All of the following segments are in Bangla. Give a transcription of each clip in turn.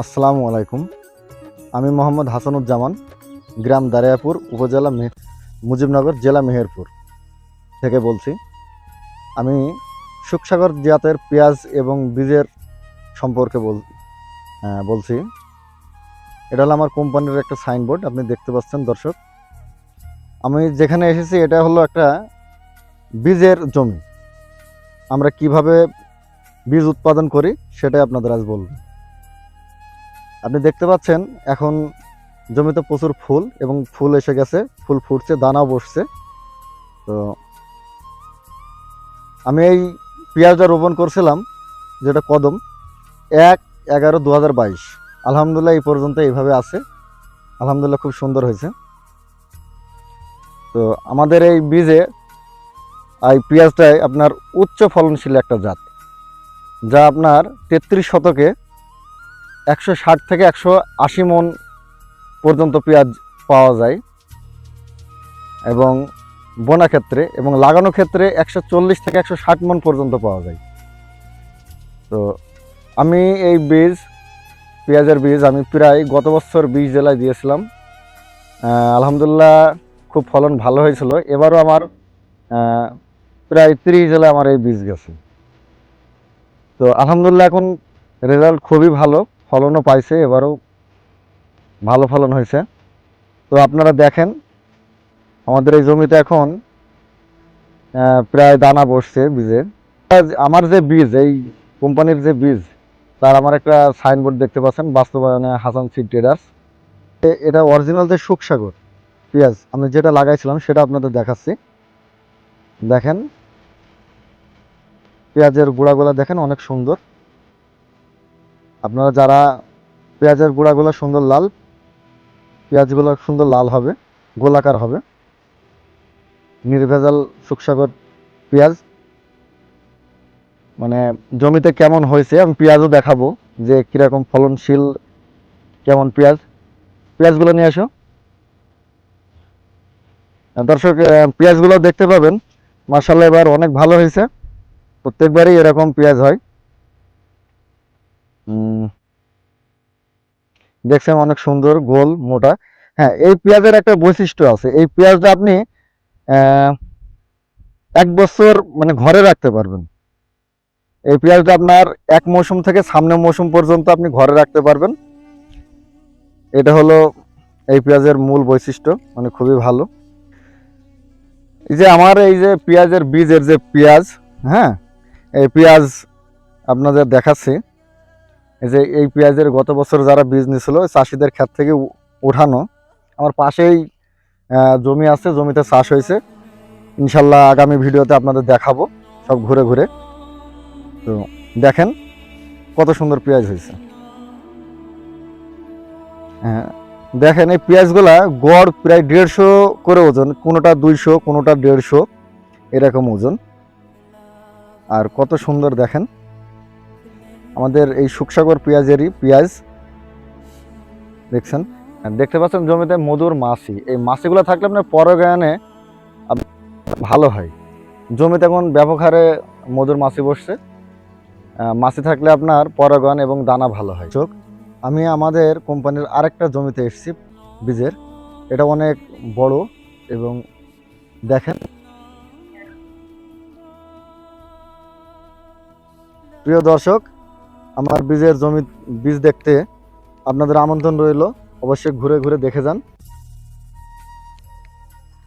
আসসালামু আলাইকুম। আমি মোহাম্মদ হাসানুজ্জামান, গ্রাম দারিয়াপুর, উপজেলা মুজিবনগর, জেলা মেহেরপুর থেকে বলছি। আমি সুখসাগর জাতের পেঁয়াজ এবং বীজের সম্পর্কে বল বলছি। এটা হলো আমার কোম্পানির একটা সাইনবোর্ড, আপনি দেখতে পাচ্ছেন দর্শক। আমি যেখানে এসেছি, এটা হলো একটা বীজের জমি। আমরা কীভাবে বীজ উৎপাদন করি, সেটাই আপনাদের আজ বলব। আপনি দেখতে পাচ্ছেন, এখন জমিতে প্রচুর ফুল এবং ফুল এসে গেছে, ফুল ফুটছে দানাও বসছে। তো আমি এই পেঁয়াজটা রোপণ করছিলাম, যেটা কদম, এক এগারো দু হাজার বাইশ। আলহামদুলিল্লাহ এই পর্যন্ত এইভাবে আছে। আলহামদুলিল্লাহ খুব সুন্দর হয়েছে। তো আমাদের এই বীজে, এই পেঁয়াজটাই আপনার উচ্চ ফলনশীল একটা জাত, যা আপনার তেত্রিশ শতকে একশো ষাট থেকে একশো আশি মন পর্যন্ত পেঁয়াজ পাওয়া যায় এবং বোনা ক্ষেত্রে এবং লাগানো ক্ষেত্রে একশো চল্লিশ থেকে একশো ষাট মন পর্যন্ত পাওয়া যায়। তো আমি এই বীজ, পেঁয়াজের বীজ আমি প্রায় গত বছর বীজ জেলায় দিয়েছিলাম। আলহামদুলিল্লাহ খুব ফলন ভালো হয়েছিল। এবারও আমার প্রায় তিরিশ জেলায় আমার এই বীজ গেছে। তো আলহামদুলিল্লাহ এখন রেজাল্ট খুবই ভালো। ফলনও পাইছে, এবারও ভালো ফলন হয়েছে। তো আপনারা দেখেন, আমাদের এই জমিতে এখন প্রায় দানা বসছে বীজের। আমার যে বীজ, এই কোম্পানির যে বীজ, তার আমার একটা সাইনবোর্ড দেখতে পাচ্ছেন, বাস্তবায়নে হাসান সিড ট্রেডার্স এটা অরিজিনাল যে সুখসাগর পেঁয়াজ, আমি যেটা লাগাইছিলাম, সেটা আপনাদের দেখাচ্ছি। দেখেন, পেঁয়াজের গুঁড়াগুলো দেখেন, অনেক সুন্দর। আপনারা যারা পেঁয়াজের গুঁড়াগুলো সুন্দর লাল, পেঁয়াজগুলো সুন্দর লাল হবে, গোলাকার হবে, নির্ভেজাল সুখসাগর পেঁয়াজ মানে জমিতে কেমন হয়েছে আমি পেঁয়াজও দেখাবো যে কীরকম ফলনশীল কেমন পেঁয়াজ। পেঁয়াজগুলো নিয়ে আসো। দর্শক পেঁয়াজগুলো দেখতে পাবেন মার্শাল্লাহ এবার অনেক ভালো হয়েছে। প্রত্যেকবারই এরকম পেঁয়াজ হয়। দেখছেন অনেক সুন্দর, গোল, মোটা। হ্যাঁ এই পেঁয়াজের একটা বৈশিষ্ট্য আছে। এই পেঁয়াজটা আপনি এক বছর মানে ঘরে রাখতে পারবেন। এই পেঁয়াজটা আপনার এক মৌসুম থেকে সামনের মৌসুম পর্যন্ত আপনি ঘরে রাখতে পারবেন। এটা হলো এই পেঁয়াজের মূল বৈশিষ্ট্য মানে খুবই ভালো। এই যে আমার এই যে পেঁয়াজের বীজের যে পেঁয়াজ হ্যাঁ এই পেঁয়াজ আপনাদের দেখাচ্ছি। যে এই পেঁয়াজের গত বছর যারা বীজ নিয়েছিল চাষিদের ক্ষেত থেকে উঠানো, আমার পাশেই জমি আছে, জমিতে চাষ হয়েছে। ইনশাল্লাহ আগামী ভিডিওতে আপনাদের দেখাবো, সব ঘুরে ঘুরে। তো দেখেন কত সুন্দর পেঁয়াজ হয়েছে। হ্যাঁ দেখেন এই পেঁয়াজগুলা গড় প্রায় দেড়শো করে ওজন, কোনোটা দুইশো, কোনোটা দেড়শো, এরকম ওজন। আর কত সুন্দর দেখেন। আমাদের এই সুখসাগর পেঁয়াজেরই পেঁয়াজ। দেখছেন? দেখতে পাচ্ছেন জমিতে মধুর মাছি। এই মাছিগুলো থাকলে আপনার পরগায়নে ভালো হয়। জমিতে এখন ব্যাপক হারে মধুর মাছি বসছে। মাছি থাকলে আপনার পরাগায়ন এবং দানা ভালো হয়। চোখ আমি আমাদের কোম্পানির আরেকটা জমিতে এসেছি, বীজের। এটা অনেক বড় এবং দেখেন। প্রিয় দর্শক আমার বীজের জমি বীজ দেখতে আপনাদের আমন্ত্রণ রইল। অবশ্যই ঘুরে ঘুরে দেখে যান।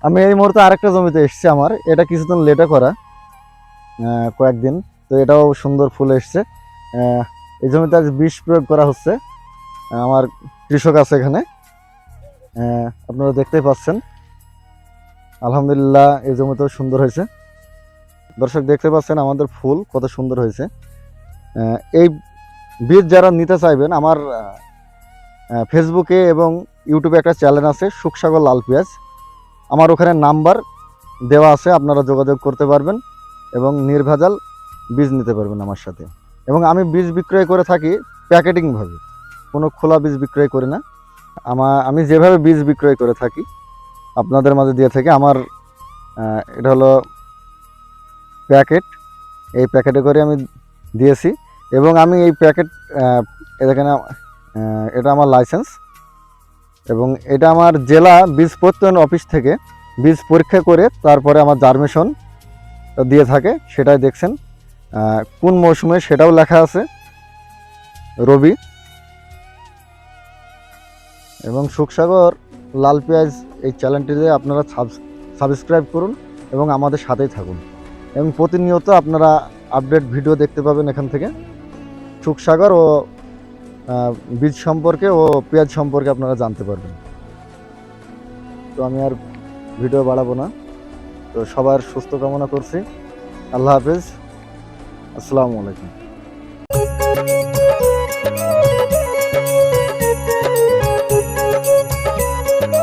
আমি এই মুহূর্তে আরেকটা জমিতে এসেছি আমার। এটা কিছুদিন লেটে করা কয়েকদিন। তো এটাও সুন্দর ফুল এসছে। এই জমিতে আজ বিষ প্রয়োগ করা হচ্ছে। আমার কৃষক আছে এখানে। আপনারা দেখতেই পাচ্ছেন। আলহামদুলিল্লাহ, এই জমিতেও সুন্দর হয়েছে। দর্শক দেখতে পাচ্ছেন আমাদের ফুল কত সুন্দর হয়েছে। এই বীজ যারা নিতে চাইবেন, আমার ফেসবুকে এবং ইউটিউবে একটা চ্যানেল আছে, সুখসাগর লাল পেঁয়াজ। আমার ওখানে নাম্বার দেওয়া আছে, আপনারা যোগাযোগ করতে পারবেন এবং নির্ভেজাল বীজ নিতে পারবেন আমার সাথে। এবং আমি বীজ বিক্রয় করে থাকি প্যাকেটিংভাবে। কোনো খোলা বীজ বিক্রয় করি না। আমার আমি যেভাবে বীজ বিক্রয় করে থাকি, আপনাদের মাঝে দিয়ে থাকি। আমার এটা হলো প্যাকেট। এই প্যাকেটে করে আমি দিয়েছি। এবং আমি এই প্যাকেট এখানে এটা আমার লাইসেন্স এবং এটা আমার জেলা বীজ প্রত্যয়ন অফিস থেকে বীজ পরীক্ষা করে তারপরে আমার জার্মেশন দিয়ে থাকে, সেটাই দেখছেন। কোন মৌসুমে সেটাও লেখা আছে, রবি। এবং সুখসাগর লাল পেঁয়াজ এই চ্যানেলটিতে আপনারা সাবস্ক্রাইব করুন এবং আমাদের সাথেই থাকুন। এবং প্রতিনিয়ত আপনারা আপডেট ভিডিও দেখতে পাবেন এখান থেকে। সুখসাগর ও বীজ সম্পর্কে ও পেঁয়াজ সম্পর্কে আপনারা জানতে পারবেন। তো আমি আর ভিডিও বাড়াবো না। তো সবার সুস্থ কামনা করছি। আল্লাহ হাফিজ। আসসালামু আলাইকুম।